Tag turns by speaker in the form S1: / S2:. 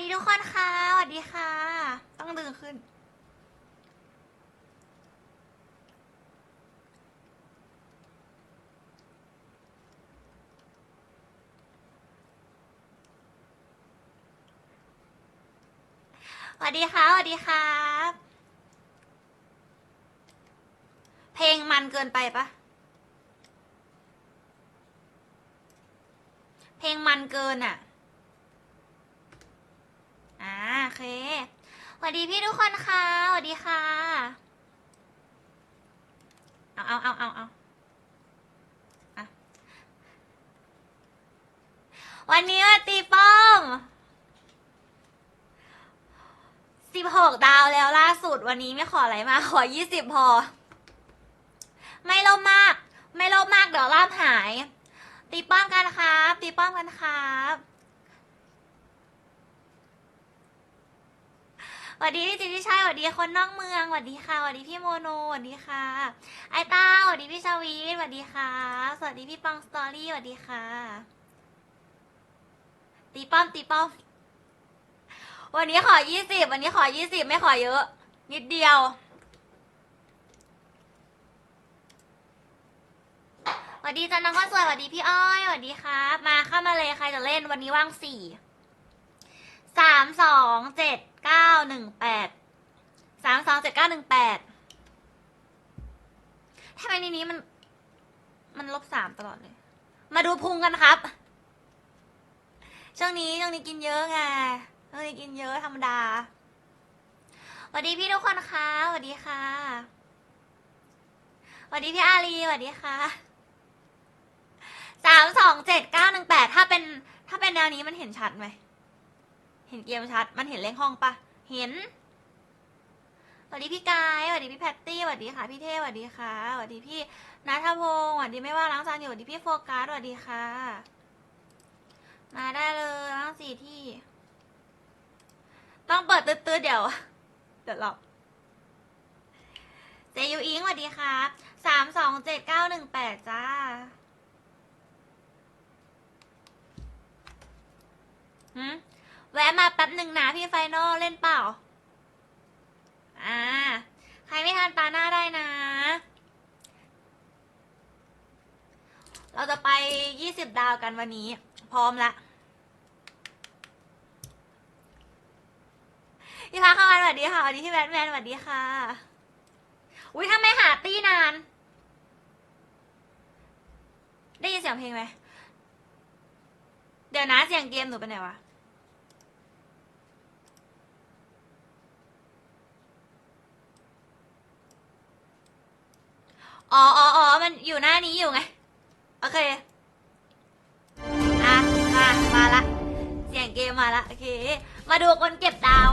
S1: ดีทุกคนค่ะสวัสดีค่ะ ต้องดึงขึ้น สวัสดีค่ะสวัสดีครับ เพลงมันเกินไปปะเพลงมันเกินอะาโอเคส วัสดีพี่ทุกคนค่ะสวัสดีค่ะ เอาเอาเอาเอาเอาวันนี้มาตีป้อมสิบหกดาวแล้วล่าสุดวันนี้ไม่ขออะไรมา ขอยี่สิบพอ ไม่ลบมาก ไม่ลบมากเดี๋ยวล่าบหาย ตีป้อมกันครับ ตีป้อมกันครับ สวัสดีพี่จิตที่ชัยสวัสดีคนนอกเมืองสวัสดีค่ะสวัสดีพี่โมโนสวัสดีค่ะ ไอต้าสวัสดีพี่ชาวีสวัสดีค่ะ สวัสดีพี่ปองสตอรี่สวัสดีค่ะ ตีป้อมตีป้อม วันนี้ขอยี่สิบวันนี้ขอยี่สิบไม่ขอเยอะ นิดเดียวสวัสดีจันน้องก็สวยสวัสดีพี่อ้อยสวัสดีครับ มาเข้ามาเลยใครจะเล่นวันนี้ว่างสี่ สามสองเจ็ดเก้าหนึ่งแปดสามสองเจ็ดเก้า หนึ่งแปดทำไมในนี้มัน มันลบสามตลอดเลย มาดูพุงกันครับ ช่วงนี้ช่วงนี้กินเยอะไงช่วงนี้กินเยอะธรรมดาสวัสดีพี่ทุกคนค่ะสวัสดีค่ะสวัสดีพี่อารีสวัสดีค่ะสามสองเจ็ดเก้าหนึ่งแปดถ้าเป็น ถ้าเป็นแนวนี้มันเห็นชัดไหม เห็นเกมชัด มันเห็นเลขห้องปะ เห็น สวัสดีพี่กายสวัสดีพี่แพตตี้สวัสดีค่ะพี่เท่สวัสดีค่ะสวัสดีพี่นัทพงศ์สวัสดีไม่ว่าล้างจานอยู่สวัสดีพี่โฟกัสสวัสดีค่ะ มาได้เลยล้างสี่ที่ ต้องเปิดตื้อๆเดี๋ยวเดี๋ยวหลับเจยูอิงสวัสดีครับสามสองเจ็ดเก้าหนึ่งแปดจ้าหืมแวะมาแป๊บหนึ่งนะพี่ไฟนอลเล่นเปล่า 20 ดาวกันวันนี้ พร้อมละพี่พักเข้ามาสวัสดีค่ะสวัสดีพี่แบทแมนสวัสดีค่ะ อุ้ยทำไมหาตี้นาน ได้ยินเสียงเพลงไหม เดี๋ยวนะเสียงเกมหนูไปไหนวะอ๋ออ๋อมันอยู่หน้านี้อยู่ไง โอเค โอเค มาดูคนเก็บดาว